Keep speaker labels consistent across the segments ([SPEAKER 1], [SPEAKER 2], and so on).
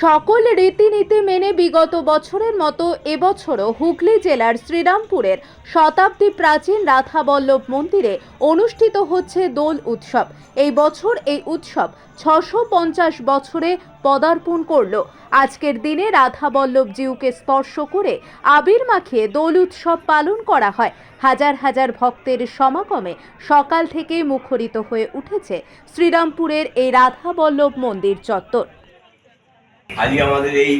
[SPEAKER 1] সকল রীতিনীতি মেনে বিগত বছরের মতো এবছরও হুগলি জেলার শ্রীরামপুরের শতাব্দী প্রাচীন রাধাবল্লভ মন্দিরে অনুষ্ঠিত হচ্ছে দোল উৎসব। এই বছর এই উৎসব ছশো পঞ্চাশ বছরে পদার্পণ করল। আজকের দিনে রাধাবল্লভ জিউকে স্পর্শ করে আবির মাখিয়ে দোল উৎসব পালন করা হয়। হাজার হাজার ভক্তের সমাগমে সকাল থেকে মুখরিত হয়ে উঠেছে শ্রীরামপুরের এই রাধাবল্লভ মন্দির চত্বর।
[SPEAKER 2] আজকে আমাদের এই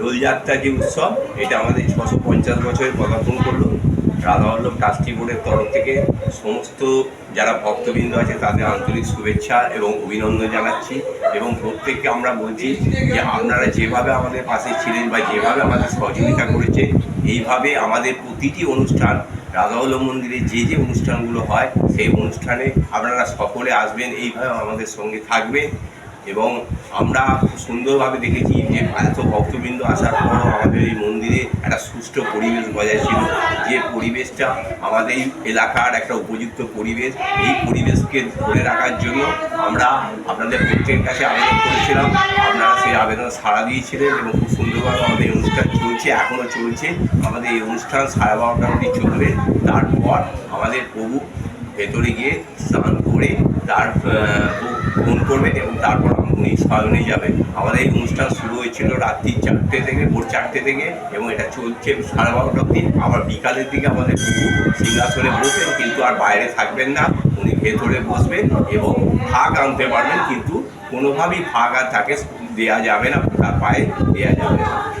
[SPEAKER 2] দোলযাত্রা যে উৎসব, এটা আমাদের ছশো পঞ্চাশ বছরে পদার্পণ করল। রাধাবল্লভ ট্রাস্টি বোর্ডের তরফ থেকে সমস্ত যারা ভক্তবৃন্দ আছে, তাদের আন্তরিক শুভেচ্ছা এবং অভিনন্দন জানাচ্ছি। এবং প্রত্যেককে আমরা বলছি যে আপনারা যেভাবে আমাদের পাশে ছিলেন বা যেভাবে আমাদের সহযোগিতা করেছে, এইভাবে আমাদের প্রতিটি অনুষ্ঠান, রাধাবল্লভ মন্দিরে যে যে অনুষ্ঠানগুলো হয়, সেই অনুষ্ঠানে আপনারা সকলে আসবেন, এইভাবে আমাদের সঙ্গে থাকবেন। এবং আমরা সুন্দরভাবে দেখেছি যে এত ভক্তবৃন্দ আসার পরও আমাদের এই মন্দিরে একটা সুষ্ঠু পরিবেশ বজায় ছিল। যে পরিবেশটা আমাদের এলাকার একটা উপযুক্ত পরিবেশ, এই পরিবেশকে ধরে রাখার জন্য আমরা আপনাদের প্রত্যেকের কাছে আবেদন করেছিলাম। আপনারা সেই আবেদন সাড়া দিয়েছিলেন এবং খুব সুন্দরভাবে আমাদের এই অনুষ্ঠান চলছে, এখনও চলছে। আমাদের এই অনুষ্ঠান সাড়ে বারোটা অবধি চলবে। তারপর আমাদের প্রভু ভেতরে গিয়ে স্নান করে তার ফোন করবে এবং তারপর উনি শয়নে যাবেন। আমাদের এই অনুষ্ঠান শুরু হয়েছিল রাত্রি চারটে থেকে, ভোর চারটে থেকে এবং এটা চলছে সাড়ে বারোটা অব্দি আবার বিকালের দিকে আমাদের সিংহাসনে বসবেন কিন্তু আর বাইরে থাকবেন না। উনি ভেতরে বসবেন এবং ফাঁক আনতে পারবেন কিন্তু কোনোভাবেই ভাগ আর তাকে দেওয়া যাবে না, তার পায়ে দেওয়া যাবে না।